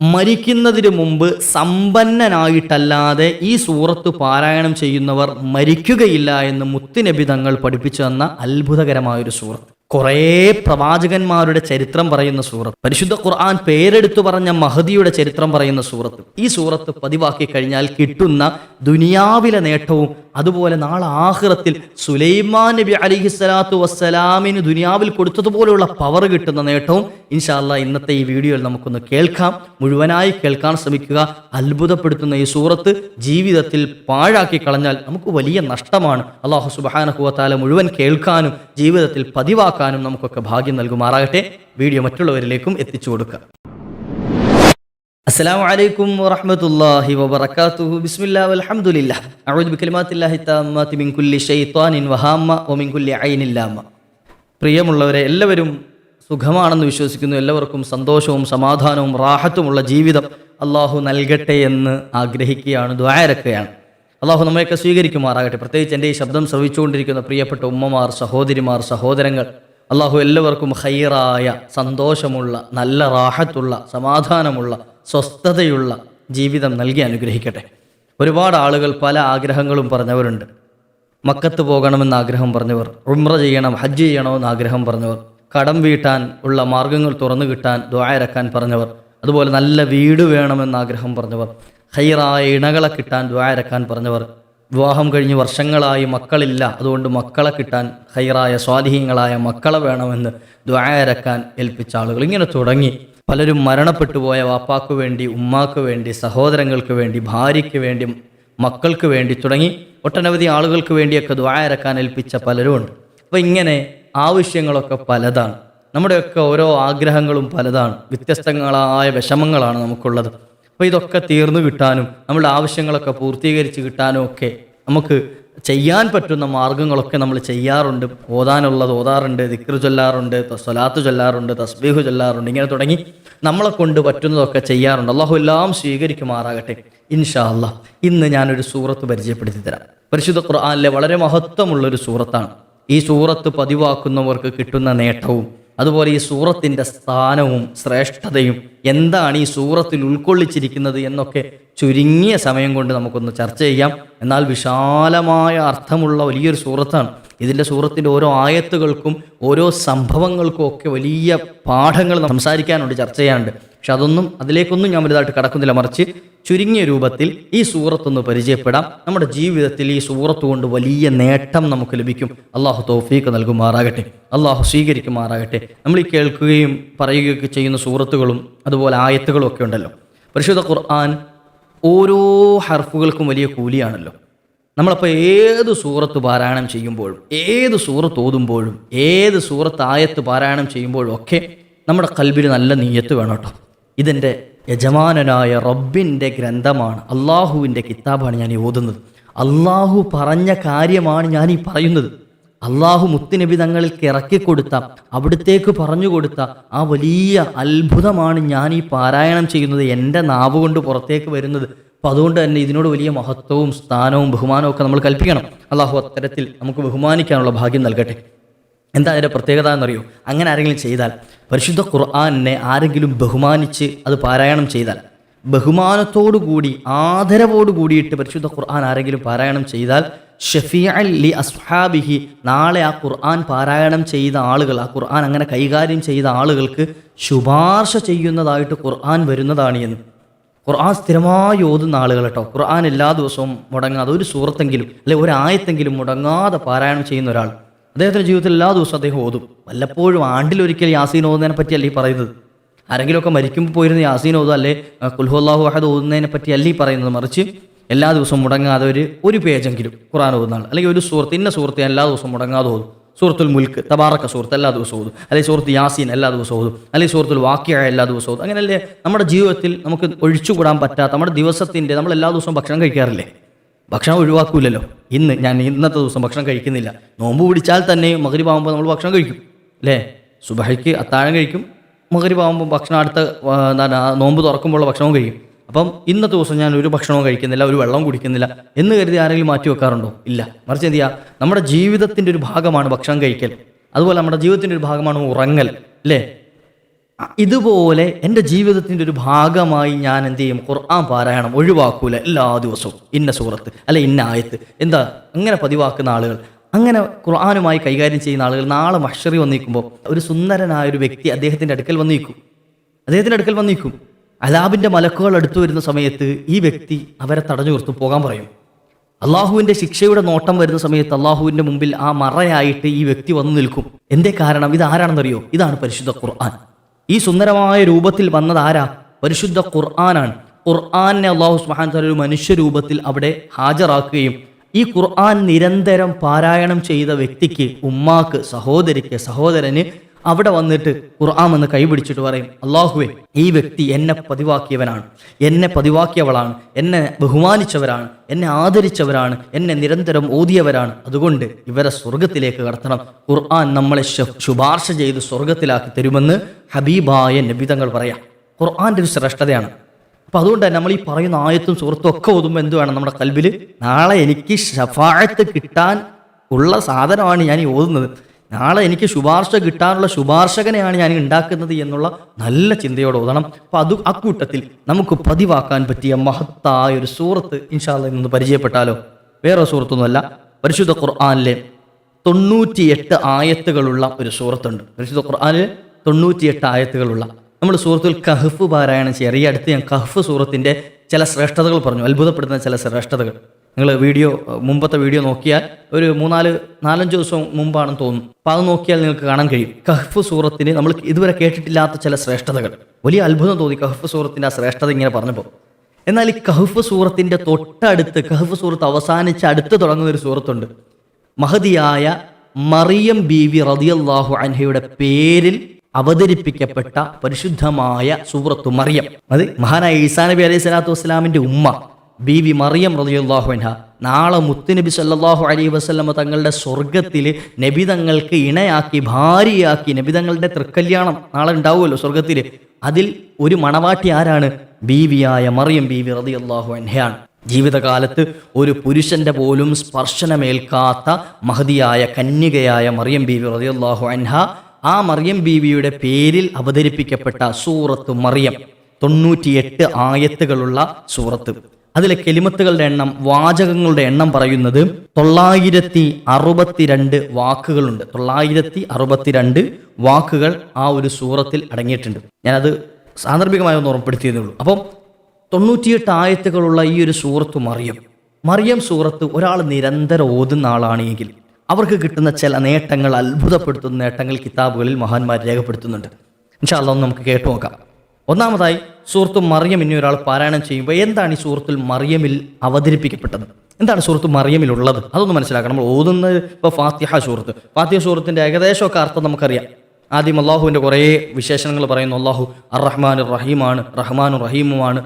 മരിക്കുന്നതിന് മുമ്പ് സമ്പന്നനായിട്ടല്ലാതെ ഈ സൂറത്ത് പാരായണം ചെയ്യുന്നവർ മരിക്കുകയില്ല എന്ന് മുത്തുനബി തങ്ങൾ പഠിപ്പിച്ചു തന്ന അത്ഭുതകരമായൊരു സൂറത്ത്. കുറേ പ്രവാചകന്മാരുടെ ചരിത്രം പറയുന്ന സൂറത്ത്. പരിശുദ്ധ ഖുർആൻ പേരെടുത്തു പറഞ്ഞ മഹദിയുടെ ചരിത്രം പറയുന്ന സൂറത്ത്. ഈ സൂറത്ത് പതിവാക്കി കഴിഞ്ഞാൽ കിട്ടുന്ന ദുനിയാവിലെ നേട്ടവും അതുപോലെ നാളെ ആഹ്റത്തിൽ സുലൈമാൻ നബി അലിഹി സ്വലാത്തു വസ്സലാമിന് ദുനിയാവിൽ കൊടുത്തതുപോലെയുള്ള പവർ കിട്ടുന്ന നേട്ടവും ഇൻഷാല്ല ഇന്നത്തെ ഈ വീഡിയോയിൽ നമുക്കൊന്ന് കേൾക്കാം. മുഴുവനായി കേൾക്കാൻ ശ്രമിക്കുക. അത്ഭുതപ്പെടുത്തുന്ന ഈ സൂറത്ത് ജീവിതത്തിൽ പാഴാക്കി കളഞ്ഞാൽ നമുക്ക് വലിയ നഷ്ടമാണ്. അള്ളാഹു സുബാനഹുവത്താല മുഴുവൻ കേൾക്കാനും ജീവിതത്തിൽ ഒഴിവാക്കാനും നമുക്കൊക്കെ ഭാഗ്യം നൽകുമാറാകട്ടെ. വീഡിയോ മറ്റുള്ളവരിലേക്കും എത്തിച്ചു കൊടുക്കുക. അസ്സാം വലൈക്കും വറഹമത്തല്ലാഹി വബർക്കാത്തുഹു ബിസ്മില്ലാ അലഹമുല്ല അഴുദ് ബിക്കലിമാത്തില്ലാഹി താമാത്തി മിൻകുല്ലി ഷെയ്ത്വാനിൻ വഹാമ്മ ഒ മിൻകുല്ലി അയിനില്ലാമ പ്രിയമുള്ളവരെ എല്ലാവരും സുഖമാണെന്ന് വിശ്വസിക്കുന്നു. എല്ലാവർക്കും സന്തോഷവും സമാധാനവും റാഹത്തുമുള്ള ജീവിതം അള്ളാഹു നൽകട്ടെ എന്ന് ആഗ്രഹിക്കുകയാണ് ദ്വാരക്കുകയാണ് അള്ളാഹു നമ്മയൊക്കെ സ്വീകരിക്കുമാറാകട്ടെ. പ്രത്യേകിച്ച് എന്റെ ഈ ശബ്ദം ശ്രവിച്ചുകൊണ്ടിരിക്കുന്ന പ്രിയപ്പെട്ട ഉമ്മമാർ സഹോദരിമാർ സഹോദരങ്ങൾ അള്ളാഹു എല്ലാവർക്കും ഹൈറായ സന്തോഷമുള്ള നല്ല റാഹത്തുള്ള സമാധാനമുള്ള സ്വസ്ഥതയുള്ള ജീവിതം നൽകി അനുഗ്രഹിക്കട്ടെ. ഒരുപാട് ആളുകൾ പല ആഗ്രഹങ്ങളും പറഞ്ഞവരുണ്ട്. മക്കത്ത് പോകണമെന്ന് ആഗ്രഹം പറഞ്ഞവർ ഉംറ ചെയ്യണം ഹജ്ജ് ചെയ്യണമെന്ന് ആഗ്രഹം പറഞ്ഞവർ കടം വീട്ടാൻ ഉള്ള മാർഗങ്ങൾ തുറന്നു കിട്ടാൻ ദ്വായരക്കാൻ പറഞ്ഞവർ അതുപോലെ നല്ല വീട് വേണമെന്ന് ആഗ്രഹം പറഞ്ഞവർ ഹൈറായ ഇണകളെ കിട്ടാൻ ദ്വായരക്കാൻ പറഞ്ഞവർ വിവാഹം കഴിഞ്ഞ് വർഷങ്ങളായി മക്കളില്ല. അതുകൊണ്ട് മക്കളെ കിട്ടാൻ ഹൈറായ സ്വാധീനങ്ങളായ മക്കളെ വേണമെന്ന് ദ്വായരക്കാൻ ഏൽപ്പിച്ച ആളുകൾ ഇങ്ങനെ തുടങ്ങി. പലരും മരണപ്പെട്ടു പോയ വാപ്പാക്ക് വേണ്ടി ഉമ്മാക്ക് വേണ്ടി സഹോദരങ്ങൾക്ക് വേണ്ടി ഭാര്യയ്ക്ക് വേണ്ടി മക്കൾക്ക് വേണ്ടി തുടങ്ങി ഒട്ടനവധി ആളുകൾക്ക് വേണ്ടിയൊക്കെ ദ്വായരക്കാൻ ഏൽപ്പിച്ച പലരും ഉണ്ട്. അപ്പോൾ ഇങ്ങനെ ആവശ്യങ്ങളൊക്കെ പലതാണ്. നമ്മുടെയൊക്കെ ഓരോ ആഗ്രഹങ്ങളും പലതാണ്. വ്യത്യസ്തങ്ങളായ വിഷമങ്ങളാണ് നമുക്കുള്ളത്. അപ്പോൾ ഇതൊക്കെ തീർന്നു കിട്ടാനും നമ്മളുടെ ആവശ്യങ്ങളൊക്കെ പൂർത്തീകരിച്ച് കിട്ടാനും ഒക്കെ നമുക്ക് ചെയ്യാൻ പറ്റുന്ന മാർഗങ്ങളൊക്കെ നമ്മൾ ചെയ്യാറുണ്ട്. ഓതാനുള്ളത് ഓതാറുണ്ട് ദിക്ർ ചൊല്ലാറുണ്ട് സ്വലാത്ത് ചൊല്ലാറുണ്ട് തസ്ബീഹ് ചൊല്ലാറുണ്ട് ഇങ്ങനെ തുടങ്ങി നമ്മളെ കൊണ്ട് പറ്റുന്നതൊക്കെ ചെയ്യാറുണ്ട്. അള്ളാഹു എല്ലാം സ്വീകരിക്കുമാറാകട്ടെ ഇൻഷാ ഇന്ന് ഞാനൊരു സൂറത്ത് പരിചയപ്പെടുത്തി തരാം. പരിശുദ്ധ ഖുർആാനിലെ വളരെ മഹത്വമുള്ളൊരു സൂറത്താണ്. ഈ സൂറത്ത് പതിവാക്കുന്നവർക്ക് കിട്ടുന്ന നേട്ടവും അതുപോലെ ഈ സൂറത്തിന്റെ സ്ഥാനവും ശ്രേഷ്ഠതയും എന്താണ് ഈ സൂറത്തിൽ ഉൾക്കൊള്ളിച്ചിരിക്കുന്നത് എന്നൊക്കെ ചുരുങ്ങിയ സമയം കൊണ്ട് നമുക്കൊന്ന് ചർച്ച ചെയ്യാം. എന്നാൽ വിശാലമായ അർത്ഥമുള്ള വലിയൊരു സൂറത്താണ്. ഇതിന്റെ സൂറത്തിന്റെ ഓരോ ആയത്തുകൾക്കും ഓരോ സംഭവങ്ങൾക്കും ഒക്കെ വലിയ പാഠങ്ങൾ സംസാരിക്കാനുണ്ട് ചർച്ച ചെയ്യാനുണ്ട്. പക്ഷെ അതൊന്നും അതിലേക്കൊന്നും ഞാൻ വലുതായിട്ട് കടക്കുന്നില്ല. മറിച്ച് ചുരുങ്ങിയ രൂപത്തിൽ ഈ സൂറത്തൊന്ന് പരിചയപ്പെടാം. നമ്മുടെ ജീവിതത്തിൽ ഈ സൂറത്ത് കൊണ്ട് വലിയ നേട്ടം നമുക്ക് ലഭിക്കും. അള്ളാഹു തോഫീക്ക് നൽകുമാറാകട്ടെ. അള്ളാഹു സ്വീകരിക്കുമാറാകട്ടെ. നമ്മൾ ഈ കേൾക്കുകയും പറയുകയൊക്കെ ചെയ്യുന്ന സൂറത്തുകളും അതുപോലെ ആയത്തുകളും ഒക്കെ ഉണ്ടല്ലോ. പരിശുദ്ധ ഖുർആൻ ഓരോ ഹർഫുകൾക്കും വലിയ കൂലിയാണല്ലോ. നമ്മളപ്പോൾ ഏത് സൂറത്ത് പാരായണം ചെയ്യുമ്പോഴും ഏത് സൂറത്ത് ഓതുമ്പോഴും ഏത് സൂറത്ത് ആയത്ത് പാരായണം ചെയ്യുമ്പോഴും ഒക്കെ നമ്മുടെ കൽബിൽ നല്ല നീയത്ത് വേണം കേട്ടോ. ഇതെന്റെ യജമാനനായ റബ്ബിന്റെ ഗ്രന്ഥമാണ്. അള്ളാഹുവിന്റെ കിതാബാണ് ഞാൻ ഓതുന്നത്. അള്ളാഹു പറഞ്ഞ കാര്യമാണ് ഞാൻ ഈ പറയുന്നത്. അള്ളാഹു മുത്തുനബി തങ്ങൾക്ക് ഇറക്കിക്കൊടുത്ത അവിടത്തേക്ക് പറഞ്ഞു കൊടുത്ത ആ വലിയ അത്ഭുതമാണ് ഞാൻ ഈ പാരായണം ചെയ്യുന്നത് എന്റെ നാവ് കൊണ്ട് പുറത്തേക്ക് വരുന്നത്. അപ്പം അതുകൊണ്ട് തന്നെ ഇതിനോട് വലിയ മഹത്വവും സ്ഥാനവും ബഹുമാനവും ഒക്കെ നമ്മൾ കൽപ്പിക്കണം. അള്ളാഹു അത്തരത്തിൽ നമുക്ക് ബഹുമാനിക്കാനുള്ള ഭാഗ്യം നൽകട്ടെ. എന്താ അതിന്റെ പ്രത്യേകത എന്നറിയോ? അങ്ങനെ ആരെങ്കിലും ചെയ്താൽ പരിശുദ്ധ ഖുർആാനിനെ ആരെങ്കിലും ബഹുമാനിച്ച് അത് പാരായണം ചെയ്താൽ ബഹുമാനത്തോടു കൂടി ആദരവോട് കൂടിയിട്ട് പരിശുദ്ധ ഖുർആൻ ആരെങ്കിലും പാരായണം ചെയ്താൽ ഷഫിയ ലി അസ്ഹാബിഹി നാളെ ആ ഖുർആൻ പാരായണം ചെയ്ത ആളുകൾ ആ ഖുർആൻ അങ്ങനെ കൈകാര്യം ചെയ്ത ആളുകൾക്ക് ശുപാർശ ചെയ്യുന്നതായിട്ട് ഖുർആൻ വരുന്നതാണ് എന്ന്. ഖുർആൻ സ്ഥിരമായി ഓതുന്ന ആളുകൾ കേട്ടോ ഖുർആൻ എല്ലാ ദിവസവും മുടങ്ങാതെ ഒരു സൂറത്തെങ്കിലും അല്ലെ ഒരു ആയത്തെങ്കിലും മുടങ്ങാതെ പാരായണം ചെയ്യുന്ന ഒരാൾ. അദ്ദേഹത്തിന്റെ ജീവിതത്തിൽ എല്ലാ ദിവസവും അദ്ദേഹം ഓതും. വല്ലപ്പോഴും ആണ്ടിലൊരിക്കൽ യാസീൻ ഓതുന്നതിനെ പറ്റിയല്ല ഈ പറയുന്നത്? ആരെങ്കിലുമൊക്കെ മരിക്കുമ്പോൾ പോയിരുന്ന യാസീൻ ഓതും അല്ലെ? കുൽഹുല്ലാഹു അഹദ് ഓതുന്നതിനെ പറ്റിയല്ല ഈ പറയുന്നത്? മറിച്ച് എല്ലാ ദിവസവും മുടങ്ങാതെ ഒരു ഒരു പേജെങ്കിലും ഖുറാൻ ഓതുന്ന ആൾ. അല്ലെങ്കിൽ ഒരു സുഹൃത്ത് ഇന്ന സുഹൃത്ത് എല്ലാ ദിവസവും മുടങ്ങാതെ ഓതും. സൂറത്തുൽ മുൽക്ക് തബാറക്ക സൂറത്ത് എല്ലാ ദിവസവും ഓതും. അല്ലെങ്കിൽ സൂറത്ത് യാസീൻ എല്ലാ ദിവസവും ഓതും. അല്ലെങ്കിൽ സൂറത്തുൽ വാക്യ എല്ലാ ദിവസവും ഓതും. അങ്ങനെയല്ലേ നമ്മുടെ ജീവിതത്തിൽ നമുക്ക് ഒഴിച്ചുകൂടാൻ പറ്റാത്ത നമ്മുടെ ദിവസത്തിന്റെ നമ്മൾ എല്ലാ ദിവസവും ഭക്ഷണം കഴിക്കാറില്ലേ? ഭക്ഷണം ഒഴിവാക്കൂലല്ലോ. ഇന്ന് ഞാൻ ഇന്നത്തെ ദിവസം ഭക്ഷണം കഴിക്കുന്നില്ല. നോമ്പ് പിടിച്ചാൽ തന്നെ മകരിവാകുമ്പോൾ നമ്മൾ ഭക്ഷണം കഴിക്കും അല്ലേ? സുബഹയ്ക്ക് അത്താഴം കഴിക്കും മകരിവാകുമ്പോൾ ഭക്ഷണം അടുത്ത നോമ്പ് തുറക്കുമ്പോൾ ഭക്ഷണവും കഴിക്കും. അപ്പം ഇന്നത്തെ ദിവസം ഞാൻ ഒരു ഭക്ഷണവും കഴിക്കുന്നില്ല ഒരു വെള്ളവും കുടിക്കുന്നില്ല എന്ന് കരുതി ആരെങ്കിലും മാറ്റി വെക്കാറുണ്ടോ? ഇല്ല. മറിച്ച് എന്ത് ചെയ്യുക നമ്മുടെ ജീവിതത്തിന്റെ ഒരു ഭാഗമാണ് ഭക്ഷണം കഴിക്കൽ. അതുപോലെ നമ്മുടെ ജീവിതത്തിന്റെ ഒരു ഭാഗമാണ് ഉറങ്ങൽ അല്ലേ? ഇതുപോലെ എന്റെ ജീവിതത്തിന്റെ ഒരു ഭാഗമായി ഞാൻ എന്ത് ചെയ്യും? ഖുർആൻ പാരായണം ഒഴിവാക്കൂല എല്ലാ ദിവസവും. ഇന്ന സൂറത്ത് അല്ലെ ഇന്ന ആയത്ത്. എന്താ? അങ്ങനെ പതിവാക്കുന്ന ആളുകൾ. അങ്ങനെ ഖുർആാനുമായി കൈകാര്യം ചെയ്യുന്ന ആളുകൾ നാളെ മഷറി വന്നിരിക്കുമ്പോൾ ഒരു സുന്ദരനായ ഒരു വ്യക്തി അദ്ദേഹത്തിന്റെ അടുക്കൽ വന്നിരിക്കും അദ്ദേഹത്തിന്റെ അടുക്കൽ വന്നിരിക്കും അലാബിന്റെ മലക്കുകൾ അടുത്തു വരുന്ന സമയത്ത് ഈ വ്യക്തി അവരെ തടഞ്ഞു നിർത്തും പോകാൻ പറയും. അള്ളാഹുവിന്റെ ശിക്ഷയുടെ നോട്ടം വരുന്ന സമയത്ത് അള്ളാഹുവിന്റെ മുമ്പിൽ ആ മറയായിട്ട് ഈ വ്യക്തി വന്നു നിൽക്കും. എന്തേ കാരണം? ഇത് ആരാണെന്നറിയോ ഇതാണ് പരിശുദ്ധ ഖുർആൻ. ഈ സുന്ദരമായ രൂപത്തിൽ വന്നത് ആരാ? പരിശുദ്ധ ഖുർആനാണ്. ഖുർആാനെ അള്ളാഹു സുബ്ഹാനഹു വതആല ഒരു മനുഷ്യരൂപത്തിൽ അവിടെ ഹാജരാക്കുകയും ഈ ഖുർആൻ നിരന്തരം പാരായണം ചെയ്ത വ്യക്തിക്ക് ഉമ്മാക്ക് സഹോദരിക്ക് സഹോദരന് അവിടെ വന്നിട്ട് ഖുർആൻ എന്ന് കൈപിടിച്ചിട്ട് പറയും അള്ളാഹുവെ ഈ വ്യക്തി എന്നെ പതിവാക്കിയവനാണ്. എന്നെ പതിവാക്കിയവളാണ്. എന്നെ ബഹുമാനിച്ചവരാണ്. എന്നെ ആദരിച്ചവരാണ്. എന്നെ നിരന്തരം ഓതിയവരാണ് അതുകൊണ്ട് ഇവരെ സ്വർഗത്തിലേക്ക് കടത്തണം. ഖുർആൻ നമ്മളെ ശുപാർശ ചെയ്ത് സ്വർഗത്തിലാക്കി തരുമെന്ന് ഹബീബായ നബിതങ്ങൾ പറയാം. ഖുർആന്റെ ഒരു ശ്രേഷ്ഠതയാണ്. അപ്പൊ അതുകൊണ്ട് തന്നെ നമ്മൾ ഈ പറയുന്ന ആയത്തും സുഹൃത്തും ഒക്കെ ഓതുമ്പോൾ എന്ത് വേണം നമ്മുടെ കൽബിൽ നാളെ എനിക്ക് ഷഫാഴത്ത് കിട്ടാൻ ഉള്ള സാധനമാണ് ഞാൻ ഈ ഓതുന്നത്. നാളെ എനിക്ക് ശുപാർശ കിട്ടാനുള്ള ശുപാർശകനെയാണ് ഞാൻ ഉണ്ടാക്കുന്നത് എന്നുള്ള നല്ല ചിന്തയോടെ ഓതണം. അപ്പോൾ അത് അക്കൂട്ടത്തിൽ നമുക്ക് പതിവാക്കാൻ പറ്റിയ മഹത്തായ ഒരു സൂറത്ത് ഇൻഷാല്ല നിന്ന് പരിചയപ്പെട്ടാലോ? വേറെ സൂറത്തൊന്നുമല്ല. പരിശുദ്ധ ഖുർആാനിലെ തൊണ്ണൂറ്റിയെട്ട് ആയത്തുകളുള്ള ഒരു സൂറത്തുണ്ട്. പരിശുദ്ധ ഖുർആാനിൽ തൊണ്ണൂറ്റിയെട്ട് ആയത്തുകളുള്ള. നമ്മൾ സൂറത്തുൽ കഹഫ് പാരായണം ചെയ്യുക ഈ അടുത്ത് ഞാൻ കഹഫ് സൂറത്തിന്റെ ചില ശ്രേഷ്ഠതകൾ പറഞ്ഞു. അത്ഭുതപ്പെടുന്ന ചില ശ്രേഷ്ഠതകൾ. നിങ്ങൾ വീഡിയോ മുമ്പത്തെ വീഡിയോ നോക്കിയാൽ ഒരു മൂന്നാൽ നാലഞ്ച് ദിവസം മുമ്പാണെന്ന് തോന്നും അപ്പോൾ അത് നോക്കിയാൽ നിങ്ങൾക്ക് കാണാൻ കഴിയും. കഹ്ഫ് സൂറത്തിന് നമ്മൾ ഇതുവരെ കേട്ടിട്ടില്ലാത്ത ചില ശ്രേഷ്ഠതകൾ. വലിയ അത്ഭുതം തോന്നി കഹ്ഫ് സൂറത്തിന്റെ ആ ശ്രേഷ്ഠത ഇങ്ങനെ പറഞ്ഞപ്പോൾ. എന്നാൽ ഈ കഹ്ഫ് സൂറത്തിന്റെ തൊട്ടടുത്ത് കഹ്ഫ് സൂറത്ത് അവസാനിച്ച് അടുത്ത് തുടങ്ങുന്ന ഒരു സൂറത്തുണ്ട്. മഹതിയായ മറിയം ബീവി റതിയല്ലാഹു അൻഹയുടെ പേരിൽ അവതരിപ്പിക്കപ്പെട്ട പരിശുദ്ധമായ സൂറത്തു മറിയം. അത് മഹാനായ ഈസാ നബി അലൈഹി സ്വലാത്തു വസ്സലാമിന്റെ ഉമ്മ. ബീവി മറിയം റളിയല്ലാഹു അൻഹ. നാളെ മുത്തുനബി സല്ലാഹു അലൈഹി വസ്ലമ തങ്ങളുടെ സ്വർഗത്തിൽ നബി തങ്ങൾക്ക് ഇണയാക്കി ഭാര്യയാക്കി നബി തങ്ങളുടെ തൃക്കല്യാണം നാളെ ഉണ്ടാവുമല്ലോ സ്വർഗത്തിൽ അതിൽ ഒരു മണവാട്ടി ആരാണ്? ബീവിയായ മറിയം ബീവി റളിയല്ലാഹു അൻഹയാണ്. ജീവിതകാലത്ത് ഒരു പുരുഷന്റെ പോലും സ്പർശനമേൽക്കാത്ത മഹതിയായ കന്യകയായ മറിയം ബീവി റളിയല്ലാഹു അൻഹ ആ മറിയം ബീവിയുടെ പേരിൽ അവതരിപ്പിക്കപ്പെട്ട സൂറത്ത് മറിയം. തൊണ്ണൂറ്റിയെട്ട് ആയത്തുകളുള്ള സൂറത്ത്. അതിലെ കെലിമത്തുകളുടെ എണ്ണം വാചകങ്ങളുടെ എണ്ണം പറയുന്നത് തൊള്ളായിരത്തി അറുപത്തിരണ്ട് വാക്കുകളുണ്ട്. തൊള്ളായിരത്തി അറുപത്തിരണ്ട് വാക്കുകൾ ആ ഒരു സൂറത്തിൽ അടങ്ങിയിട്ടുണ്ട്. ഞാനത് സാന്ദർഭികമായി ഒന്ന് ഓർമ്മപ്പെടുത്തിയതേ ഉള്ളൂ. അപ്പം തൊണ്ണൂറ്റിയെട്ട് ആയത്തുകളുള്ള ഈ ഒരു സൂറത്ത് മറിയം. മറിയം സൂറത്ത് ഒരാൾ നിരന്തരം ഓതുന്ന ആളാണെങ്കിൽ അവർക്ക് കിട്ടുന്ന ചില നേട്ടങ്ങൾ അത്ഭുതപ്പെടുത്തുന്ന നേട്ടങ്ങൾ കിതാബുകളിൽ മഹാന്മാർ രേഖപ്പെടുത്തുന്നുണ്ട്. ഇൻഷാല്ലൊന്ന് നമുക്ക് കേട്ടു നോക്കാം. ഒന്നാമതായി സൂറത്ത് മറിയം ഇനി ഒരാൾ പാരായണം ചെയ്യുമ്പോൾ എന്താണ് ഈ സുഹൃത്തിൽ മറിയമിൽ അവതരിപ്പിക്കപ്പെട്ടത്? എന്താണ് സൂറത്ത് മറിയമിലുള്ളത്? അതൊന്ന് മനസ്സിലാക്കണം. നമ്മൾ ഓതുന്ന ഇപ്പോൾ ഫാത്തിഹ സുഹൃത്ത്. ഫാത്തിഹ സുഹൃത്തിന്റെ ഏകദേശമൊക്കെ അർത്ഥം നമുക്കറിയാം. ആദ്യം അള്ളാഹുവിന്റെ കുറേ വിശേഷണങ്ങൾ പറയുന്നു. അള്ളാഹു അർ റഹ്മാൻ റഹീമാണ് റഹ്മാൻ റഹീമുമാണ്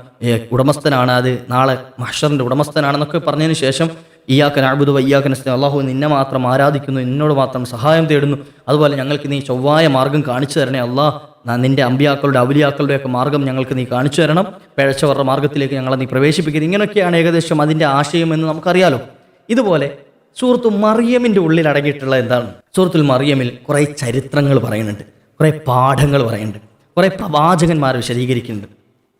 ഉടമസ്ഥനാണ് അത്. നാളെ മഹ്ഷറിന്റെ ഉടമസ്ഥനാണെന്നൊക്കെ പറഞ്ഞതിന് ശേഷം ഇയാക്കൻ അഴുബുദ് വയ്യാക്കൻ അള്ളാഹു നിന്നെ മാത്രം ആരാധിക്കുന്നു നിന്നോട് മാത്രം സഹായം തേടുന്നു. അതുപോലെ ഞങ്ങൾക്ക് നീ ചൊവ്വായ മാർഗം കാണിച്ചു തരണേ അള്ളാ. നിന്റെ അമ്പിയാക്കളുടെ അവലിയാക്കളുടെ ഒക്കെ മാർഗം ഞങ്ങൾക്ക് നീ കാണിച്ചു തരണം. പിഴച്ചവരുടെ മാർഗത്തിലേക്ക് ഞങ്ങളെ നീ പ്രവേശിപ്പിക്കുന്നത് ഇങ്ങനെയൊക്കെയാണ് ഏകദേശം അതിന്റെ ആശയം എന്ന് നമുക്കറിയാലോ. ഇതുപോലെ സുഹൃത്തു മറിയമിന്റെ ഉള്ളിൽ അടങ്ങിയിട്ടുള്ള എന്താണ്? സൂറത്തുൽ മറിയമിൽ കുറേ ചരിത്രങ്ങൾ പറയുന്നുണ്ട്. കുറേ പാഠങ്ങൾ പറയുന്നുണ്ട്. കുറേ പ്രവാചകന്മാർ വിശദീകരിക്കുന്നുണ്ട്.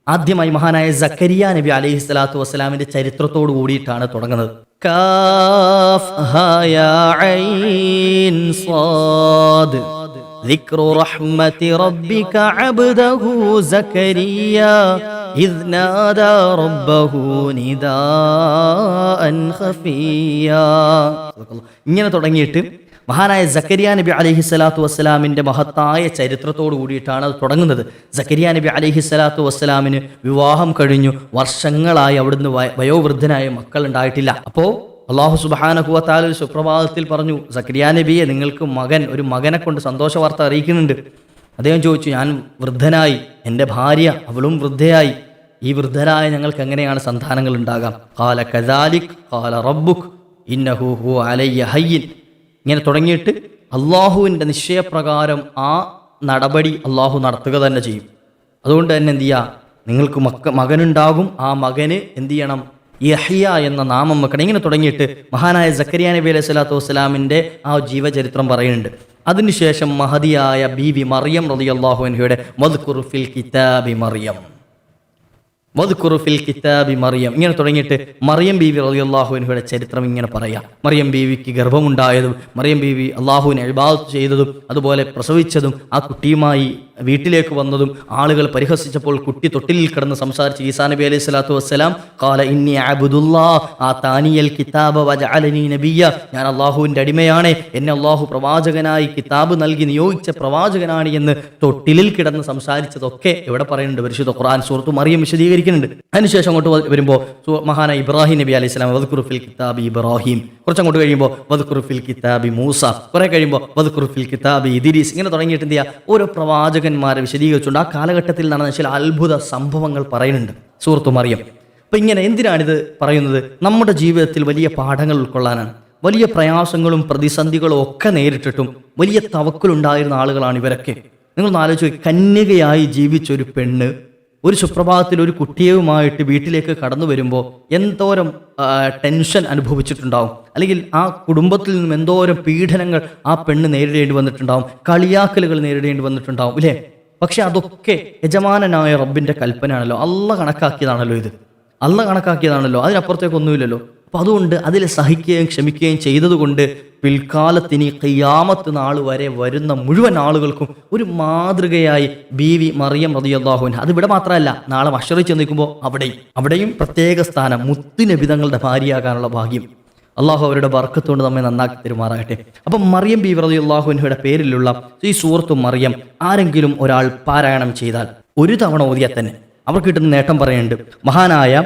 ആദ്യമായി മഹാനായ സക്കരിയ നബി അലൈഹി സ്വലാത്തു വസ്സലാമിന്റെ ചരിത്രത്തോട് കൂടിയിട്ടാണ് തുടങ്ങുന്നത്. കാഫ് ഹാ യാ ഐൻ صاد ذكر رحمة ربك عبده زكريا إذ نادى ربه نداء خفيا ഇങ്ങനെ തുടങ്ങിയിട്ട് മഹാനായ സക്കരിയ നബി അലഹി സ്വലാത്തു വസ്സലാമിന്റെ മഹത്തായ ചരിത്രത്തോട് കൂടിയിട്ടാണ് അത് തുടങ്ങുന്നത്. സക്കരിയ നബി അലഹി സ്വലാത്തു വസ്സലാമിന് വിവാഹം കഴിഞ്ഞു. വർഷങ്ങളായി അവിടുന്ന് വയ- വയോവൃദ്ധനായ മക്കൾ ഉണ്ടായിട്ടില്ല. അപ്പോൾ അള്ളാഹു സുബാനഹുവത്താൽ ഒരു സുപ്രഭാതത്തിൽ പറഞ്ഞു സക്കരിയ നബിയെ നിങ്ങൾക്ക് മകൻ ഒരു മകനെ കൊണ്ട് സന്തോഷ വാർത്ത അറിയിക്കുന്നുണ്ട്. അദ്ദേഹം ചോദിച്ചു ഞാൻ വൃദ്ധനായി. എന്റെ ഭാര്യ അവളും വൃദ്ധയായി. ഈ വൃദ്ധരായ ഞങ്ങൾക്ക് എങ്ങനെയാണ് സന്താനങ്ങൾ ഉണ്ടാകാം? കാല കദാലിക് കാല റബ്ബുക്. ഇന്നഹു ഹു അലയ്യ ഹയ്യിൻ. ഇങ്ങനെ തുടങ്ങിയിട്ട് അള്ളാഹുവിന്റെ നിശ്ചയപ്രകാരം ആ നടപടി അള്ളാഹു നടത്തുക തന്നെ ചെയ്യും. അതുകൊണ്ട് തന്നെ എന്ത് ചെയ്യുക? നിങ്ങൾക്ക് മക്ക മകനുണ്ടാകും. ആ മകന് എന്ത് ചെയ്യണം? യഹിയ എന്ന നാമം വെക്കണം. ഇങ്ങനെ തുടങ്ങിയിട്ട് മഹാനായ സക്കരിയ നബി അലൈഹി സ്വലാത്തു വസ്സലാമിന്റെ ആ ജീവചരിത്രം പറയുന്നുണ്ട്. അതിനുശേഷം മഹതിയായ ബി വി മറിയം റതി അള്ളാഹു അൻഹയുടെ റളിയല്ലാഹുവിൻഹയുടെ ഫിൽ കിതാബി മറിയം. വദ്കുറുഫിൽ കിതാബി മറിയം. ഇങ്ങനെ തുടങ്ങിയിട്ട് മറിയം ബീവി റളിയല്ലാഹുവിൻഹയുടെ ചരിത്രം ഇങ്ങനെ പറയാം. മറിയം ബീവിക്ക് ഗർഭമുണ്ടായതും മറിയം ബീവി അള്ളാഹുവിനെ ഇബാദത്ത് ചെയ്തതും അതുപോലെ പ്രസവിച്ചതും ആ കുട്ടിയുമായി വീട്ടിലേക്ക് വന്നതും ആളുകൾ പരിഹസിച്ചപ്പോൾ കുട്ടി തൊട്ടിലിൽ കിടന്ന് സംസാരിച്ച് ഈസാ നബി അലൈഹി സ്വലാത്തു വസ്സലാം കാല ഇന്നി അബുദുല്ലാ ആ താനിയൽ കിതാബ നബിയ ഞാൻ അള്ളാഹുവിന്റെ അടിമയാണ് എന്നെ അള്ളാഹു പ്രവാചകനായി കിതാബ് നൽകി നിയോഗിച്ച പ്രവാചകനാണ് എന്ന് തൊട്ടിലിൽ കിടന്ന് സംസാരിച്ചതൊക്കെ ഇവിടെ പറയുന്നുണ്ട് പരിശുദ്ധ ഖുർആൻ സുഹൃത്തു മറിയം വിശദീകരിക്കുന്നുണ്ട് അതിനുശേഷം അങ്ങോട്ട് വരുമ്പോൾ മഹാന ഇബ്രാഹിം നബി അലൈഹി സ്വലാം വദ്ഖുറുഫിൽ കിതാബ് ഇബ്രാഹിം. കുറച്ചങ്ങോട്ട് കഴിയുമ്പോൾ വദ്ഖുറുഫിൽ കിതാബി മൂസ. കുറെ കഴിയുമ്പോൾ വദ്ഖുറുഫിൽ കിതാബ് ഇദിരീസ്. ഇങ്ങനെ തുടങ്ങിയിട്ട് എന്ത് ചെയ്യുക? ഓരോ പ്രവാചകന്മാരെ വിശദീകരിച്ചുകൊണ്ട് ആ കാലഘട്ടത്തിൽ നടന്ന ചില അത്ഭുത സംഭവങ്ങൾ പറയുന്നുണ്ട്. സുഹൃത്തു മറിയം. അപ്പൊ ഇങ്ങനെ എന്തിനാണിത് പറയുന്നത്? നമ്മുടെ ജീവിതത്തിൽ വലിയ പാഠങ്ങൾ ഉൾക്കൊള്ളാനാണ്. വലിയ പ്രയാസങ്ങളും പ്രതിസന്ധികളും ഒക്കെ നേരിട്ടിട്ടും വലിയ തവക്കലുണ്ടായിരുന്ന ആളുകളാണ് ഇവരൊക്കെ. നിങ്ങൾ ആലോചിച്ച് കന്യകയായി ജീവിച്ചൊരു പെണ്ണ് ഒരു സുപ്രഭാതത്തിൽ ഒരു കുട്ടിയുമായിട്ട് വീട്ടിലേക്ക് കടന്നു വരുമ്പോൾ എന്തോരം ടെൻഷൻ അനുഭവിച്ചിട്ടുണ്ടാവും. അല്ലെങ്കിൽ ആ കുടുംബത്തിൽ നിന്നും എന്തോരം പീഡനങ്ങൾ ആ പെണ്ണ് നേരിടേണ്ടി വന്നിട്ടുണ്ടാവും. കളിയാക്കലുകൾ നേരിടേണ്ടി വന്നിട്ടുണ്ടാവും ഇല്ലേ? പക്ഷെ അതൊക്കെ യജമാനനായ റബ്ബിന്റെ കൽപ്പനയാണല്ലോ. അല്ല കണക്കാക്കിയതാണല്ലോ ഇത്. അല്ല കണക്കാക്കിയതാണല്ലോ അതിനപ്പുറത്തേക്കൊന്നുമില്ലല്ലോ. അപ്പൊ അതുകൊണ്ട് അതിൽ സഹിക്കുകയും ക്ഷമിക്കുകയും ചെയ്തതുകൊണ്ട് പിൽക്കാലത്തിന് കയ്യാമത്ത് നാൾ വരെ വരുന്ന മുഴുവൻ ആളുകൾക്കും ഒരു മാതൃകയായി ബി വി മറിയം റതിയല്ലാഹുവിൻ അത് ഇവിടെ മാത്രമല്ല നാളെ മഷറി ചെന്നിക്കുമ്പോൾ അവിടെയും അവിടെയും പ്രത്യേക സ്ഥാനം മുത്തുനബിതങ്ങളുടെ ഭാര്യയാകാനുള്ള ഭാഗ്യം. അള്ളാഹു അവരുടെ വർക്കത്തോണ്ട് നമ്മെ നന്നാക്കി തെരുമാറാകട്ടെ. അപ്പം മറിയം ബി റതി അള്ളാഹുവിന്റെ പേരിലുള്ള ഈ സുഹൃത്തും മറിയം ആരെങ്കിലും ഒരാൾ പാരായണം ചെയ്താൽ ഒരു തവണ ഓതിയാൽ തന്നെ അവർക്ക് കിട്ടുന്ന നേട്ടം പറയുന്നുണ്ട്. മഹാനായ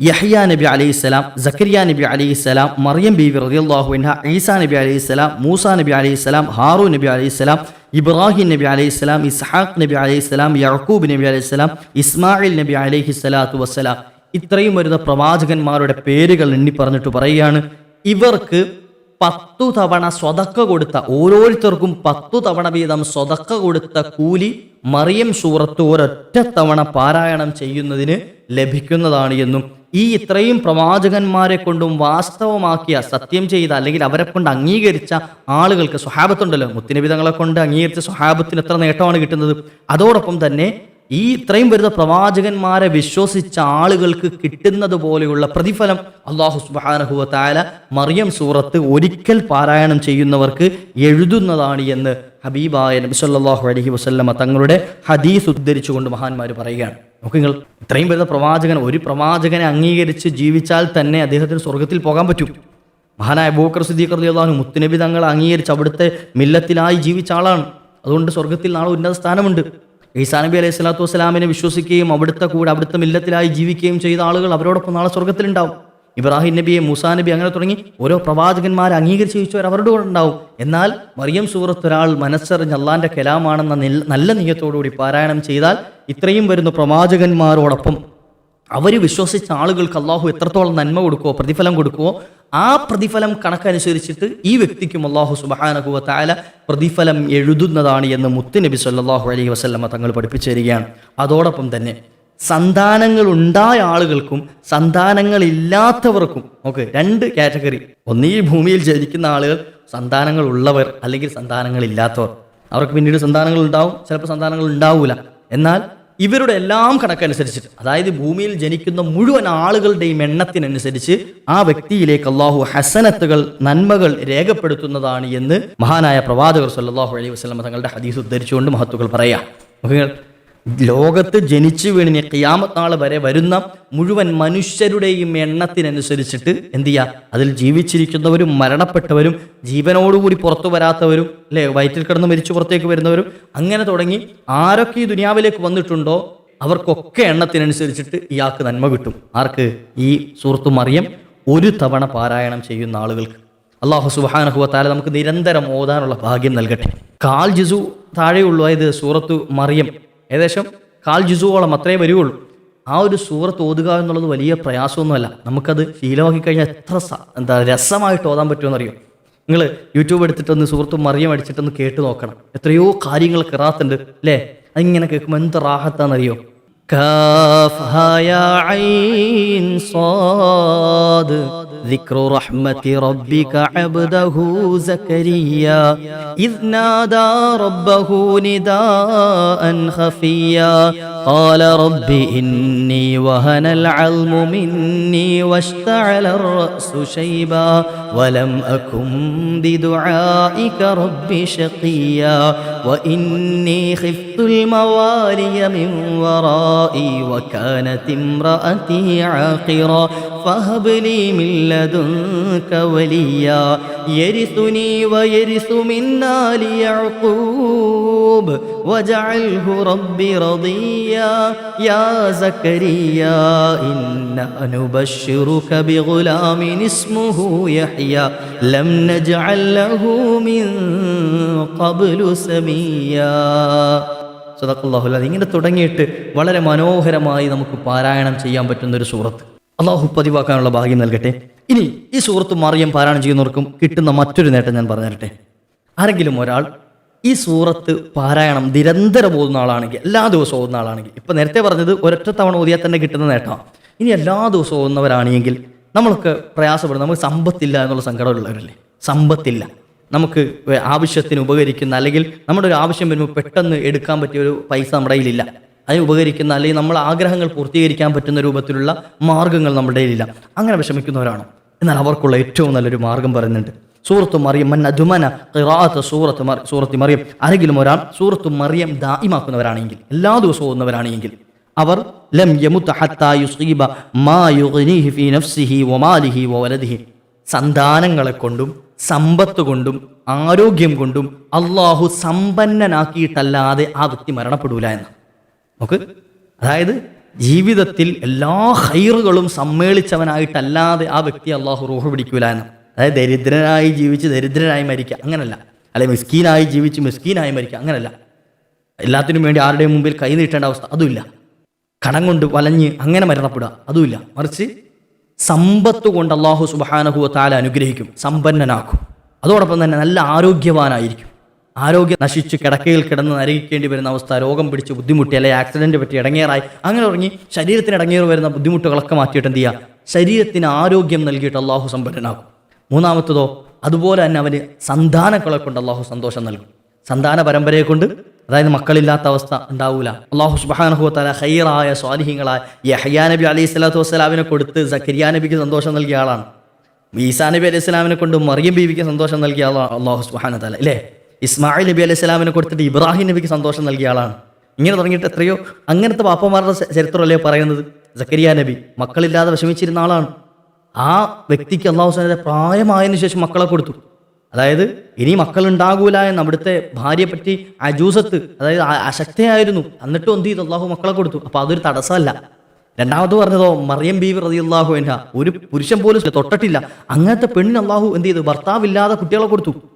യഹ്യ നബി അലൈഹിസ്സലാം സക്കരിയ നബി അലൈഹിസ്സലാം മറിയം ബീവി റളിയല്ലാഹുവിൻഹ ഈസാ നബി അലൈഹിസ്സലാം മൂസ നബി അലൈഹിസ്സലാം ഹാറൂ നബി അലൈഹിസ്സലാം ഇബ്രാഹിം നബി അലൈഹിസ്സലാം ഇസ്ഹാഖ് നബി അലൈഹിസ്സലാം യാക്കൂബ് നബി അലൈഹിസ്സലാം ഇസ്മായിൽ നബി അലൈഹി സ്വലാത്തു വസ്സലാം. ഇത്രയും വരുന്ന പ്രവാചകന്മാരുടെ പേരുകൾ എണ്ണി പറഞ്ഞിട്ട് പറയുകയാണ് ഇവർക്ക് പത്തു തവണ സ്വതക്ക കൊടുത്ത ഓരോരുത്തർക്കും പത്തു തവണ വീതം സ്വതക്ക കൊടുത്ത കൂലി മറിയം സൂറത്ത് ഒരൊറ്റ തവണ പാരായണം ചെയ്യുന്നതിന് ലഭിക്കുന്നതാണ് എന്നും ഈ ഇത്രയും പ്രവാചകന്മാരെ കൊണ്ടും വാസ്തവമാക്കിയ സത്യം ചെയ്ത അല്ലെങ്കിൽ അവരെ കൊണ്ട് അംഗീകരിച്ച ആളുകൾക്ക് സ്വഹാബത്തുണ്ടല്ലോ. മുത്തിനബിതങ്ങളെ കൊണ്ട് അംഗീകരിച്ച സ്വഹാബത്തിന് എത്ര നേട്ടമാണ് കിട്ടുന്നത്? അതോടൊപ്പം തന്നെ ഈ ഇത്രയും വരുന്ന പ്രവാചകന്മാരെ വിശ്വസിച്ച ആളുകൾക്ക് കിട്ടുന്നത് പോലെയുള്ള പ്രതിഫലം അള്ളാഹു സുബാനഹുവ മറിയം സൂറത്ത് ഒരിക്കൽ പാരായണം ചെയ്യുന്നവർക്ക് എഴുതുന്നതാണ് എന്ന് ഹബീബായ നബി സല്ലല്ലാഹു അലൈഹി വസല്ലമ തങ്ങളുടെ ഹദീസ് ഉദ്ധരിച്ചുകൊണ്ട് മഹാന്മാർ പറയുകയാണ്. നോക്ക് നിങ്ങൾ ഇത്രയും വരുന്ന പ്രവാചകൻ ഒരു പ്രവാചകനെ അംഗീകരിച്ച് ജീവിച്ചാൽ തന്നെ അദ്ദേഹത്തിന് സ്വർഗത്തിൽ പോകാൻ പറ്റും. മഹാനായ ബൂക്കർ സിദ്ദീഖ് റളിയല്ലാഹു മുത്തുനബി തങ്ങൾ അംഗീകരിച്ച് അവിടുത്തെ മില്ലത്തിലായി ജീവിച്ച ആളാണ്. അതുകൊണ്ട് സ്വർഗത്തിൽ നാളെ ഉന്നത സ്ഥാനമുണ്ട്. ഈസാ നബി അലൈഹി സ്വലാത്തു വസ്സലാമിനെ വിശ്വസിക്കുകയും അവിടുത്തെ കൂടെ അവിടുത്തെ മില്ലത്തിലായി ജീവിക്കുകയും ചെയ്ത ആളുകൾ അവരോടൊപ്പം നാളെ സ്വർഗത്തിലുണ്ടാവും ഇബ്രാഹിം നബിയെ മൂസാ നബി അങ്ങനെ തുടങ്ങി ഓരോ പ്രവാചകന്മാരെ അംഗീകരിച്ച് ചോദിച്ചവർ അവരുടെ കൂടെ ഉണ്ടാവും. എന്നാൽ മറിയം സൂറത്ത് ഒരാൾ മനസ്സറിഞ്ഞ് അള്ളാന്റെ കലാമാണെന്ന നല്ല നീയത്തോടുകൂടി പാരായണം ചെയ്താൽ ഇത്രയും വരുന്ന പ്രവാചകന്മാരോടൊപ്പം അവർ വിശ്വസിച്ച ആളുകൾക്ക് അള്ളാഹു എത്രത്തോളം നന്മ കൊടുക്കുവോ പ്രതിഫലം കൊടുക്കുവോ ആ പ്രതിഫലം കണക്കനുസരിച്ചിട്ട് ഈ വ്യക്തിക്കും അള്ളാഹു സുബഹാനഹുവ താല പ്രതിഫലം എഴുതുന്നതാണ് എന്ന് മുത്തുനബി സല്ലല്ലാഹു അലൈഹി വസല്ലമ തങ്ങൾ പഠിപ്പിച്ചു തരികയാണ്. അതോടൊപ്പം തന്നെ സന്താനങ്ങൾ ഉണ്ടായ ആളുകൾക്കും സന്താനങ്ങൾ ഇല്ലാത്തവർക്കും ഓക്കെ രണ്ട് കാറ്റഗറി. ഒന്ന് ഈ ഭൂമിയിൽ ജനിക്കുന്ന ആളുകൾ സന്താനങ്ങൾ ഉള്ളവർ അല്ലെങ്കിൽ സന്താനങ്ങൾ ഇല്ലാത്തവർ. അവർക്ക് പിന്നീട് സന്താനങ്ങൾ ഉണ്ടാവും ചിലപ്പോൾ സന്താനങ്ങൾ ഉണ്ടാവൂല. എന്നാൽ ഇവരുടെ എല്ലാം കണക്കനുസരിച്ചിട്ട് അതായത് ഭൂമിയിൽ ജനിക്കുന്ന മുഴുവൻ ആളുകളുടെയും എണ്ണത്തിനനുസരിച്ച് ആ വ്യക്തിയിലേക്ക് അള്ളാഹു ഹസനത്തുകൾ നന്മകൾ രേഖപ്പെടുത്തുന്നതാണ് എന്ന് മഹാനായ പ്രവാചകർ സല്ലാഹു അലൈഹി വസല്ലം തങ്ങളുടെ ഹദീസ് ഉദ്ധരിച്ചുകൊണ്ട് മഹത്തുക്കൾ പറയാം. ലോകത്ത് ജനിച്ചു വീണിന് ഖിയാമത്ത് നാൾ വരെ വരുന്ന മുഴുവൻ മനുഷ്യരുടെയും എണ്ണത്തിനനുസരിച്ചിട്ട് എന്ത് ചെയ്യുക അതിൽ ജീവിച്ചിരിക്കുന്നവരും മരണപ്പെട്ടവരും ജീവനോടുകൂടി പുറത്തു വരാത്തവരും അല്ലെ? വയറ്റിൽ കിടന്ന് മരിച്ചു പുറത്തേക്ക് വരുന്നവരും അങ്ങനെ തുടങ്ങി ആരൊക്കെ ഈ ദുനിയാവിലേക്ക് വന്നിട്ടുണ്ടോ? അവർക്കൊക്കെ എണ്ണത്തിനനുസരിച്ചിട്ട് ഇയാൾക്ക് നന്മ കിട്ടും. ആർക്ക്? ഈ സുഹൃത്തു മറിയം ഒരു തവണ പാരായണം ചെയ്യുന്ന ആളുകൾക്ക്. അള്ളാഹു സുബാനഹുവ നമുക്ക് നിരന്തരം ഓതാനുള്ള ഭാഗ്യം നൽകട്ടെ. കാൽ ജിസു താഴെയുള്ളതായത് സൂറത്തു മറിയം. ഏകദേശം കാൽ ജുസുവോളം അത്രേ വരികയുള്ളൂ ആ ഒരു സൂറത്ത് ഓതുക എന്നുള്ളത് വലിയ പ്രയാസമൊന്നുമല്ല. നമുക്കത് ശീലമാക്കി കഴിഞ്ഞാൽ എത്ര എന്താ രസമായിട്ട് ഓതാൻ പറ്റുമെന്നറിയോ? നിങ്ങൾ യൂട്യൂബ് എടുത്തിട്ടൊന്ന് സുഹൃത്തും മറിയം അടിച്ചിട്ടൊന്ന് കേട്ട് നോക്കണം. എത്രയോ കാര്യങ്ങൾ കിറാത്തുണ്ട് അല്ലേ? അതിങ്ങനെ കേൾക്കുമ്പോൾ എന്ത് റാഹത്താണെന്നറിയോ? കാഫ് ഐൻ സ്വാദ് ذكر رحمة ربك عبده زكريا. إذ نادى ربه نداء خفيا. قال رب إني وهن العظم مني واشتعل الرأس شيبا. ولم أكن بدعائك رب شقيا. وإني خفت الموالي من ورائي وكانت امرأتي عاقرا. വയരിസു വജഅൽഹു റബ്ബി റദിയ യാ സക്കരിയ ഇന്ന യഹ്യ ലം മിൻ ഖബ്ലു ഇങ്ങനെ തുടങ്ങിയിട്ട് വളരെ മനോഹരമായി നമുക്ക് പാരായണം ചെയ്യാൻ പറ്റുന്ന ഒരു സുഹൃത്ത് അള്ളാഹു പതിവാക്കാനുള്ള ഭാഗ്യം നൽകട്ടെ. ഇനി ഈ സൂറത്ത് മറിയം പാരായണം ചെയ്യുന്നവർക്കും കിട്ടുന്ന മറ്റൊരു നേട്ടം ഞാൻ പറഞ്ഞു തരട്ടെ ആരെങ്കിലും ഒരാൾ ഈ സൂറത്ത് പാരായണം നിരന്തരം ഓതുന്ന ആളാണെങ്കിൽ എല്ലാ ദിവസവും ഓതുന്ന ആളാണെങ്കിൽ ഇപ്പൊ നേരത്തെ പറഞ്ഞത് ഒരൊറ്റ തവണ ഓതിയാൽ തന്നെ കിട്ടുന്ന നേട്ടമാണ് ഇനി എല്ലാ ദിവസവും ഓതുന്നവരാണെങ്കിൽ നമ്മളൊക്കെ പ്രയാസപ്പെടും. നമുക്ക് സമ്പത്തില്ല എന്നുള്ള സങ്കടമുള്ളവരല്ലേ? സമ്പത്തില്ല. നമുക്ക് ആവശ്യത്തിന് ഉപകരിക്കുന്ന അല്ലെങ്കിൽ നമ്മുടെ ഒരു ആവശ്യം വരുമ്പോൾ പെട്ടെന്ന് എടുക്കാൻ പറ്റിയ ഒരു പൈസ നമ്മുടെ കയ്യിലില്ല. അതിന് ഉപകരിക്കുന്ന അല്ലെങ്കിൽ നമ്മൾ ആഗ്രഹങ്ങൾ പൂർത്തീകരിക്കാൻ പറ്റുന്ന രൂപത്തിലുള്ള മാർഗങ്ങൾ നമ്മുടെ ഇല്ല അങ്ങനെ വിഷമിക്കുന്നവരാണോ? എന്നാൽ അവർക്കുള്ള ഏറ്റവും നല്ലൊരു മാർഗം പറയുന്നുണ്ട്. സൂറത്ത് മറിയം മൻ അജുമന ഖിറാഅത്ത് സൂറത്ത് സൂറത്ത് മറിയം. ആരെങ്കിലും ഒരാൾ സൂറത്ത് മറിയം ദായിമാക്കുന്നവരാണെങ്കിൽ എല്ലാ ദിവസവും ഓതുന്നവരാണെങ്കിൽ അവർ ലം യമുത്ത ഹത്താ യുസീബ മാ യുഗ്നിഹി ഫീ നഫ്സിഹി വമാലിഹി വവലദിഹി സന്താനങ്ങളെ കൊണ്ടും സമ്പത്ത് കൊണ്ടും ആരോഗ്യം കൊണ്ടും അള്ളാഹു സമ്പന്നനാക്കിയിട്ടല്ലാതെ ആ വ്യക്തി മരണപ്പെടൂല എന്ന്. നോക്ക്. അതായത് ജീവിതത്തിൽ എല്ലാ ഹൈറുകളും സമ്മേളിച്ചവനായിട്ടല്ലാതെ ആ വ്യക്തി അള്ളാഹു റൂഹ് പിടിക്കൂല എന്ന്. അതായത് ദരിദ്രനായി ജീവിച്ച് ദരിദ്രനായി മരിക്കുക അങ്ങനല്ല. അല്ലെ മിസ്കീനായി ജീവിച്ച് മിസ്കീനായി മരിക്കുക അങ്ങനല്ല. എല്ലാത്തിനും വേണ്ടി ആരുടെയും മുമ്പിൽ കൈ നീട്ടേണ്ട അവസ്ഥ അതുമില്ല. കടം കൊണ്ട് വലഞ്ഞ് അങ്ങനെ മരണപ്പെടുക അതുമില്ല. മറിച്ച് സമ്പത്ത് കൊണ്ട് അള്ളാഹു സുബാനഹുവ താല അനുഗ്രഹിക്കും സമ്പന്നനാക്കും. അതോടൊപ്പം തന്നെ നല്ല ആരോഗ്യവാനായിരിക്കും. ആരോഗ്യം നശിച്ച് കിടക്കയിൽ കിടന്ന് നരകിക്കേണ്ടി വരുന്ന അവസ്ഥ രോഗം പിടിച്ച് ബുദ്ധിമുട്ടി അല്ലെങ്കിൽ ആക്സിഡന്റ് പറ്റി ഇടങ്ങേറായി അങ്ങനെ തുടങ്ങി ശരീരത്തിന് ഇടങ്ങേറി വരുന്ന ബുദ്ധിമുട്ടുകളൊക്കെ മാറ്റിയിട്ട് എന്ത് ചെയ്യുക? ശരീരത്തിന് ആരോഗ്യം നൽകിയിട്ട് അള്ളാഹു സമ്പന്നനാകും മൂന്നാമത്തതോ അതുപോലെ തന്നെ അവന് സന്താനങ്ങളെ കൊണ്ട് അള്ളാഹു സന്തോഷം നൽകും. സന്താന പരമ്പരയെ കൊണ്ട് അതായത് മക്കളില്ലാത്ത അവസ്ഥ ഉണ്ടാവൂല. അള്ളാഹു സുബാനഹുത്താല ഹൈറായ സ്വാലിഹ്യങ്ങളായ യഹ്യാ നബി അലൈഹി സ്വലാത്തു വസ്സലാമിനെ കൊടുത്ത് സക്കരിയ നബിക്ക് സന്തോഷം നൽകിയ ആളാണ്. ഈസാ നബി അലൈഹി സ്വലാമിനെ കൊണ്ട് മറിയം ബീവിക്ക് സന്തോഷം നൽകിയ ആളാണ് അള്ളാഹു സുബാന താല അല്ലേ? ഇസ്മായിൽ നബി അലൈഹി സ്വലാമിനെ കൊടുത്തിട്ട് ഇബ്രാഹിം നബിക്ക് സന്തോഷം നൽകിയ ആളാണ്. ഇങ്ങനെ തുടങ്ങിയിട്ട് എത്രയോ അങ്ങനത്തെ പാപ്പമാരുടെ ചരിത്രമല്ലേ പറയുന്നത്? സക്കരിയ നബി മക്കളില്ലാതെ വിഷമിച്ചിരുന്ന ആളാണ്. ആ വ്യക്തിക്ക് അള്ളാഹു സുബാന പ്രായമായതിനു ശേഷം മക്കളെ കൊടുത്തു. അതായത് ഇനി മക്കൾ ഉണ്ടാകൂല എന്ന് അവിടുത്തെ ഭാര്യയെ പറ്റി അജൂസത്ത് അതായത് അശക്തയായിരുന്നു. എന്നിട്ടും എന്ത് ചെയ്തു? അള്ളാഹു മക്കളെ കൊടുത്തു. അപ്പൊ അതൊരു തടസ്സമല്ല. രണ്ടാമത് പറഞ്ഞതോ മറിയം ബീവി റതി അള്ളാഹു എന്ന ഒരു പുരുഷൻ പോലും തൊട്ടിട്ടില്ല. അങ്ങനത്തെ പെണ്ണിന് അള്ളാഹു എന്ത് ചെയ്തു? ഭർത്താവില്ലാതെ കുട്ടികളെ കൊടുത്തു.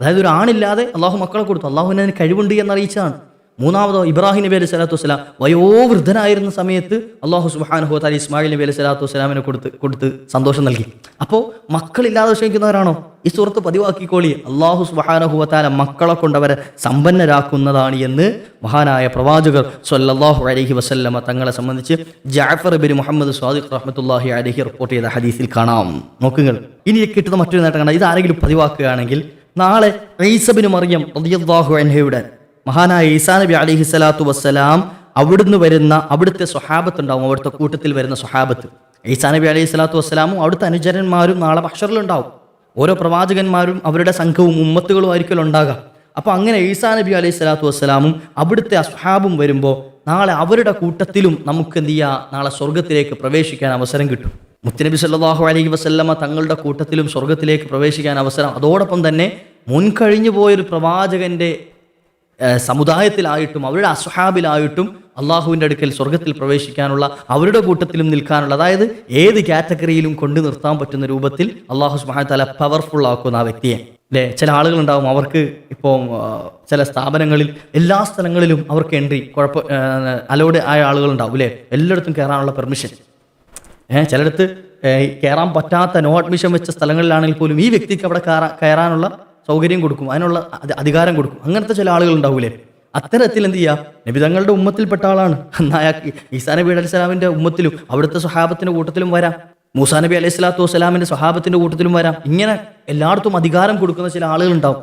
അതായത് ഒരു ആണില്ലാതെ അള്ളാഹു മക്കളെ കൊടുത്തു. അള്ളാഹുവിന് അതിന് കഴിവുണ്ട് എന്ന് അറിയിച്ചതാണ് മൂന്നാമതോ ഇബ്രാഹിം നബി അലൈഹി സ്വലാത്തു വസ്സലാം. വയോവൃദ്ധനായിരുന്ന സമയത്ത് അള്ളാഹു സുബാനുഹു താലി ഇസ്മായിൽ നബി അലൈഹി സ്വലാത്തു വസ്സലാമിനെ കൊടുത്ത് കൊടുത്ത് സന്തോഷം നൽകി. അപ്പോൾ മക്കളില്ലാതെ വിഷമിക്കുന്നവരാണോ? ഈ സുഹൃത്ത് പതിവാക്കിക്കോളി. അള്ളാഹു സുബാനഹു താല മക്കളെ കൊണ്ടവരെ സമ്പന്നരാക്കുന്നതാണ് എന്ന് മഹാനായ പ്രവാചകർ സൊല്ലാഹു അലഹി വസല്ലമ തങ്ങളെ സംബന്ധിച്ച് ജാഫർ ബിൻ മുഹമ്മദ് സ്വാദിഖ് റഹ്മത്തുല്ലാഹി അലഹി റിപ്പോർട്ട് ചെയ്ത ഹദീസിൽ കാണാം. നോക്കുങ്ങൾ. ഇനി കിട്ടുന്ന മറ്റൊരു നേട്ടം കണ്ടാൽ ഇത് ആരെങ്കിലും പതിവാക്കുകയാണെങ്കിൽ നാളെ ഈസബിന് മറിയം റളിയല്ലാഹു അൻഹയുടെ മഹാനായ ഈസാ നബി അലിഹി സ്വലാത്തു വസ്സലാം അവിടുന്ന് വരുന്ന അവിടുത്തെ സ്വഹാബത്ത് ഉണ്ടാവും അവിടുത്തെ കൂട്ടത്തിൽ വരുന്ന സ്വഹാബത്ത്. ഈസാ നബി അലൈഹി സ്വലാത്തു വസ്സലാമും അവിടുത്തെ അനുചരന്മാരും നാളെ ഭക്ഷറിലുണ്ടാവും. ഓരോ പ്രവാചകന്മാരും അവരുടെ സംഘവും ഉമ്മത്തുകളും ആയിരിക്കും ഉണ്ടാകാം. അപ്പോൾ അങ്ങനെ ഈസാ നബി അലൈഹി സ്വലാത്തു വസ്സലാമും അവിടുത്തെ അസ്ഹാബും വരുമ്പോൾ നാളെ അവരുടെ കൂട്ടത്തിലും നമുക്ക് എന്ത് ചെയ്യുക നാളെ സ്വർഗത്തിലേക്ക് പ്രവേശിക്കാൻ അവസരം കിട്ടും. മുത്തനബി സല്ലാഹു അലൈഹി വസല്ലമ തങ്ങളുടെ കൂട്ടത്തിലും സ്വർഗത്തിലേക്ക് പ്രവേശിക്കാൻ അവസരം. അതോടൊപ്പം തന്നെ മുൻകഴിഞ്ഞു പോയൊരു പ്രവാചകന്റെ സമുദായത്തിലായിട്ടും അവരുടെ അസ്ഹാബിലായിട്ടും അള്ളാഹുവിന്റെ അടുക്കൽ സ്വർഗത്തിൽ പ്രവേശിക്കാനുള്ള അവരുടെ കൂട്ടത്തിലും നിൽക്കാനുള്ള അതായത് ഏത് കാറ്റഗറിയിലും കൊണ്ടു നിർത്താൻ പറ്റുന്ന രൂപത്തിൽ അള്ളാഹു സുബാന പവർഫുൾ ആക്കുന്ന ആ വ്യക്തിയെ. അല്ലേ ചില ആളുകളുണ്ടാവും അവർക്ക് ഇപ്പോൾ ചില സ്ഥാപനങ്ങളിൽ എല്ലാ സ്ഥലങ്ങളിലും അവർക്ക് എൻട്രി കുഴപ്പ അലോഡ് ആയ ആളുകളുണ്ടാവും അല്ലേ എല്ലായിടത്തും കയറാനുള്ള പെർമിഷൻ. ഏഹ് ചിലയിടത്ത് കയറാൻ പറ്റാത്ത നോ അഡ്മിഷൻ വെച്ച സ്ഥലങ്ങളിലാണെങ്കിൽ പോലും ഈ വ്യക്തിക്ക് അവിടെ കയറാ കയറാനുള്ള സൗകര്യം കൊടുക്കും അതിനുള്ള അധികാരം കൊടുക്കും. അങ്ങനത്തെ ചില ആളുകൾ ഉണ്ടാവൂലേ? അത്തരത്തിൽ എന്ത് ചെയ്യുക നബി തങ്ങളുടെ ഉമ്മത്തിൽപ്പെട്ട ആളാണ്. എന്നാൽ ഈസാ നബി അലൈഹി സ്വലാമിന്റെ ഉമ്മത്തിലും അവിടുത്തെ സ്വഹാബത്തിന്റെ കൂട്ടത്തിലും വരാം. മൂസാ നബി അലൈഹി സ്വലാത്തു വസ്സലാമിന്റെ സ്വഹാബത്തിന്റെ കൂട്ടത്തിലും വരാം. ഇങ്ങനെ എല്ലായിടത്തും അധികാരം കൊടുക്കുന്ന ചില ആളുകൾ ഉണ്ടാവും.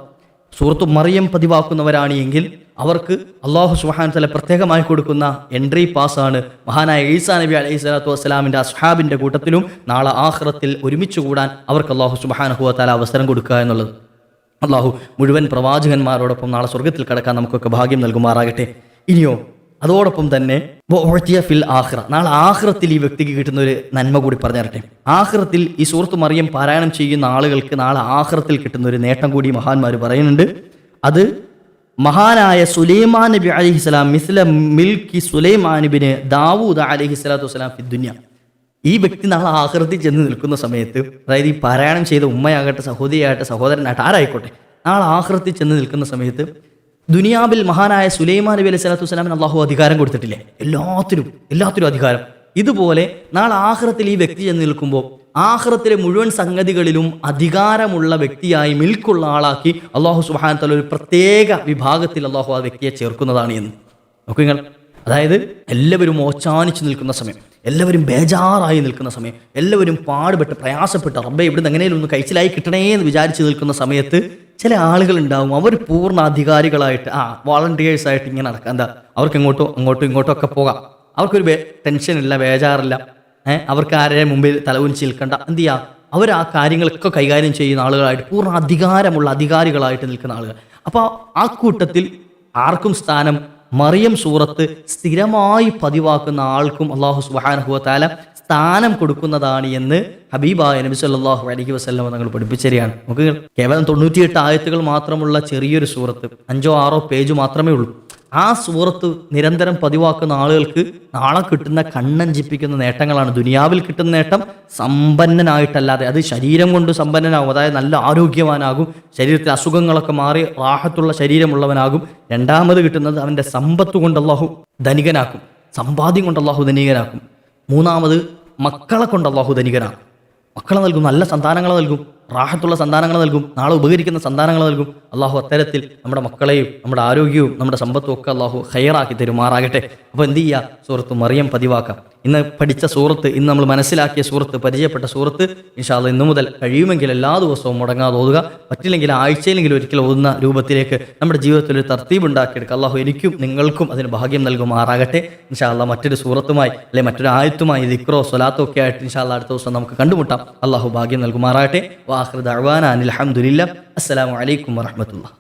സുഹൃത്തു മറിയം പതിവാക്കുന്നവരാണ് എങ്കിൽ അവർക്ക് അള്ളാഹു സുഹാൻ തല പ്രത്യേകമായി കൊടുക്കുന്ന എൻട്രി പാസ്സാണ് മഹാനായ ഈസാ നബി അലൈഹി സ്വലാത്തു വസ്സലാമിന്റെ അസ്ഹാബിന്റെ കൂട്ടത്തിലും നാളെ ആഹ്റത്തിൽ ഒരുമിച്ച് കൂടാൻ അവർക്ക് അള്ളാഹു സുബാനഹുവ തല അവസരം കൊടുക്കുക എന്നുള്ളത്. അള്ളാഹു മുഴുവൻ പ്രവാചകന്മാരോടൊപ്പം നാളെ സ്വർഗത്തിൽ കടക്കാൻ നമുക്കൊക്കെ ഭാഗ്യം നൽകുമാറാകട്ടെ. ഇനിയോ അതോടൊപ്പം തന്നെ ഫിൽ ആഹ്റ നാളെ ആഹ്റത്തിൽ ഈ വ്യക്തിക്ക് കിട്ടുന്ന ഒരു നന്മ കൂടി പറഞ്ഞു തരട്ടെ. ആഖിറത്തിൽ ഈ സൂറത്ത് മറിയം പാരായണം ചെയ്യുന്ന ആളുകൾക്ക് നാളെ ആഹ്റത്തിൽ കിട്ടുന്ന ഒരു നേട്ടം കൂടി മഹാന്മാർ പറയുന്നുണ്ട്. അത് മഹാനായ സുലൈമാൻ നബി അലഹിസ്ലാം മിസ്ല മിൽക്കി സുലൈമാൻ നബിന് ദാവൂദ് അലഹി സ്വലാത്തു വസ്സലാം ഫിദ്ദുന്യ ഈ വ്യക്തി നാളെ ആഹൃതി ചെന്ന് നിൽക്കുന്ന സമയത്ത് അതായത് ഈ പാരായണം ചെയ്ത ഉമ്മയാകട്ടെ സഹോദരിയാകട്ടെ സഹോദരനാകട്ടെ ആരായിക്കോട്ടെ നാളെ ആഹൃതി ചെന്ന് നിൽക്കുന്ന സമയത്ത് ദുനിയാവിൽ മഹാനായ സുലൈമാൻ നബി അലൈഹി സ്വലാത്തു വസ്സലാമിന് അള്ളാഹു അധികാരം കൊടുത്തിട്ടില്ലേ? എല്ലാത്തിനും എല്ലാത്തിനും അധികാരം. ഇതുപോലെ നാളെ ആഹ്റത്തിൽ ഈ വ്യക്തി ചെന്ന് നിൽക്കുമ്പോൾ ആഹ്റത്തിലെ മുഴുവൻ സംഗതികളിലും അധികാരമുള്ള വ്യക്തിയായി മിൽക്കുള്ള ആളാക്കി അള്ളാഹു സുബാൻ തല ഒരു പ്രത്യേക വിഭാഗത്തിൽ അള്ളാഹു ആ വ്യക്തിയെ ചേർക്കുന്നതാണ് എന്ന്. നോക്കുക അതായത് എല്ലാവരും ഓച്ചാനിച്ചു നിൽക്കുന്ന സമയം. എല്ലാവരും ബേജാറായി നിൽക്കുന്ന സമയം എല്ലാവരും പാടുപെട്ട് പ്രയാസപ്പെട്ട് റബ്ബെ ഇവിടുന്ന് എങ്ങനെയും ഒന്ന് കഴിച്ചിലായി കിട്ടണേ എന്ന് വിചാരിച്ച് നിൽക്കുന്ന സമയത്ത് ചില ആളുകൾ ഉണ്ടാവും അവർ പൂർണ അധികാരികളായിട്ട് ആ വോളണ്ടിയേഴ്സ് ആയിട്ട് ഇങ്ങനെ നടക്കാം എന്താ അവർക്ക് ഇങ്ങോട്ടോ അങ്ങോട്ടും ഇങ്ങോട്ടും ഒക്കെ പോകാം. അവർക്കൊരു ടെൻഷനില്ല ബേജാറില്ല. ഏഹ് അവർക്ക് ആരെ മുമ്പിൽ തലകുനിച്ച് നിൽക്കണ്ട. എന്ത് ചെയ്യാം? അവർ ആ കാര്യങ്ങളൊക്കെ കൈകാര്യം ചെയ്യുന്ന ആളുകളായിട്ട് പൂർണ അധികാരമുള്ള അധികാരികളായിട്ട് നിൽക്കുന്ന ആളുകൾ. അപ്പോൾ ആ കൂട്ടത്തിൽ ആർക്കും സ്ഥാനം മറിയം സൂറത്ത് സ്ഥിരമായി പതിവാക്കുന്ന ആൾക്കും അള്ളാഹു സുബാനഹുവ താല സ്ഥാനം കൊടുക്കുന്നതാണ് എന്ന് ഹബീബായ നബി സല്ലാഹു അലഹി വസല്ലം തങ്ങൾ പഠിപ്പിച്ചരികയാണ്. നമുക്ക് കേവലം തൊണ്ണൂറ്റിയെട്ട് ആയത്തുകൾ മാത്രമുള്ള ചെറിയൊരു സൂറത്ത് അഞ്ചോ ആറോ പേജ് മാത്രമേ ഉള്ളൂ. ആ സൂറത്ത് നിരന്തരം പതിവാക്കുന്ന ആളുകൾക്ക് നാളെ കിട്ടുന്ന കണ്ണഞ്ചിപ്പിക്കുന്ന നേട്ടങ്ങളാണ്. ദുനിയാവിൽ കിട്ടുന്ന നേട്ടം സമ്പന്നനായിട്ടല്ലാതെ അത് ശരീരം കൊണ്ട് സമ്പന്നനാകും. അതായത് നല്ല ആരോഗ്യവാനാകും ശരീരത്തിൽ അസുഖങ്ങളൊക്കെ മാറി റാഹത്തുള്ള ശരീരമുള്ളവനാകും. രണ്ടാമത് കിട്ടുന്നത് അവന്റെ സമ്പത്ത് കൊണ്ട് അള്ളാഹു ധനികനാക്കും. സമ്പാദ്യം കൊണ്ട് അള്ളാഹു ധനികനാക്കും. മൂന്നാമത് മക്കളെ കൊണ്ട് അള്ളാഹു ധനികനാണ്. മക്കളെ നൽകും നല്ല സന്താനങ്ങളെ നൽകും. റാഹത്തുള്ള സന്താനങ്ങൾ നൽകും നാളെ ഉപകരിക്കുന്ന സന്താനങ്ങൾ നൽകും. അള്ളാഹു അത്തരത്തിൽ നമ്മുടെ മക്കളെയും നമ്മുടെ ആരോഗ്യവും നമ്മുടെ സമ്പത്തും ഒക്കെ അള്ളാഹു ഹയറാക്കി തരുമാറാകട്ടെ. അപ്പോൾ എന്ത് ചെയ്യുക സൂറത്ത് മറിയം പതിവാക്കാം. ഇന്ന് പഠിച്ച സൂറത്ത് ഇന്ന് നമ്മൾ മനസ്സിലാക്കിയ സൂറത്ത് പരിചയപ്പെട്ട സൂറത്ത് ഇൻഷാല്ല ഇന്നു മുതൽ കഴിയുമെങ്കിൽ എല്ലാ ദിവസവും മുടങ്ങാതെ ഓതുക. പറ്റില്ലെങ്കിൽ ആഴ്ചയിലെങ്കിലും ഒരിക്കൽ ഓതുന്ന രൂപത്തിലേക്ക് നമ്മുടെ ജീവിതത്തിൽ ഒരു തർത്തീബ് ഉണ്ടാക്കിയെടുക്കുക. അള്ളാഹു എനിക്കും നിങ്ങൾക്കും അതിന് ഭാഗ്യം നൽകുമാറാകട്ടെ. ഇൻഷാല്ല മറ്റൊരു സൂറത്തുമായി അല്ലെ മറ്റൊരു ആയത്തുമായി ദിക്റോ സ്വലാത്തോ ഒക്കെ ആയിട്ട് ഇൻഷാല്ല അടുത്ത ദിവസം നമുക്ക് കണ്ടുമുട്ടാം. അള്ളാഹു ഭാഗ്യം നൽകുമാറാകട്ടെ. وآخر دعوانا أن الحمد لله. السلام عليكم ورحمة الله.